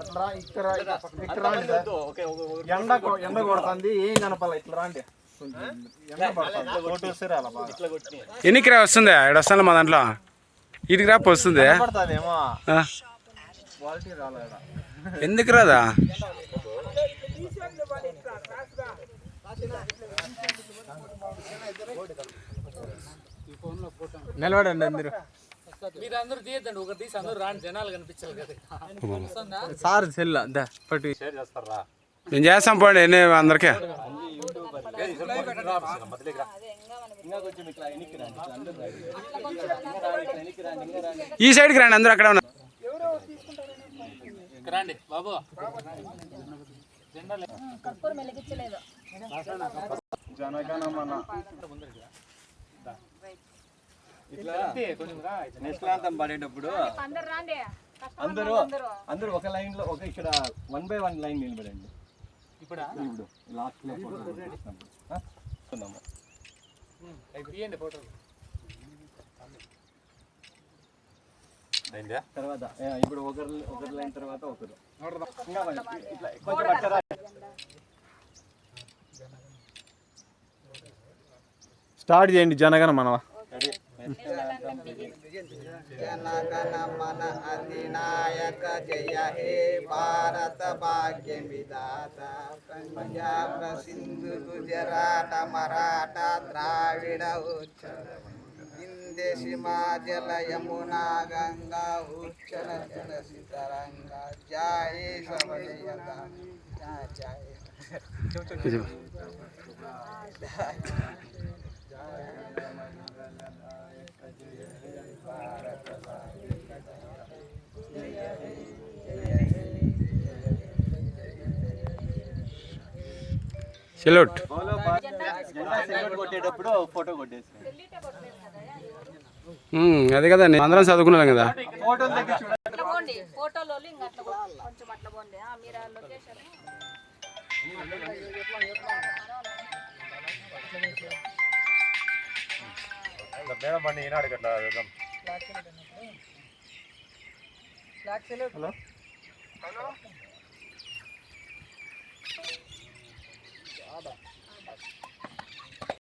అట్లా ఇక్కడ ఇక్కడ రాండి సార్. ఎండ ఎండ కొడుతుంది ఏం కనపాల ఇట్లా రాండి కొంచెం ఎండ పడుతుంది. ఫోటోస్ రాలా బాగా. ఎన్నికి రా వస్తుందా? ఇక్కడ వస్తాను మా దాంట్లో. ఇటుకి రాపు వస్తుంది ఎందుకు రాదా? నిలబడండి అందరు. మీరు అందరూ తీయద్దండి ఒకటి తీసి అందరూ రాండి జనాలు కనిపించాలి కదా. సార్ సెల్ దా పట్టు. నేను చేస్తాం పోండి ఎన్ని అందరికీ. ఈ సైడ్కి రండి అందరూ అక్కడ ఉన్నారు. రండి బాబు. కర్పూరం జనగణమన నిష్ణాంతం పడేటప్పుడు అందరు రాండి. అందరూ అందరూ. ఒక లైన్లో ఒక ఇక్కడ వన్ బై వన్ లైన్ నిలబడండి. ఇప్పుడు? ఇప్పుడు లాస్ట్లో తర్వాత ఇప్పుడు ఒకరు ఒకరు లైన్ తర్వాత ఒకరు. ఇట్లా కొంచెం పట్టరా స్టార్ట్ చేయండి జనగణమన జనగణమన అధినాయక జయ హే భారత భాగ్య విధాత పంజాబ్ సింధు గుజరాట మరాఠ ద్రావిడ ఉచ్చల హిమాచల యమునా గంగా ఉచ్చల జల సితరంగా జయ సమయ జయ జెండా సెల్యూట్. కొట్టేటప్పుడు ఫోటో కొట్టేసి అదే కదా నేను అందరం చదువుకున్నాం కదా. ఫోటోలు అట్లా పోండి ఫోటోలో ఇంకా అట్లా ఆ లొకేషన్ హలో?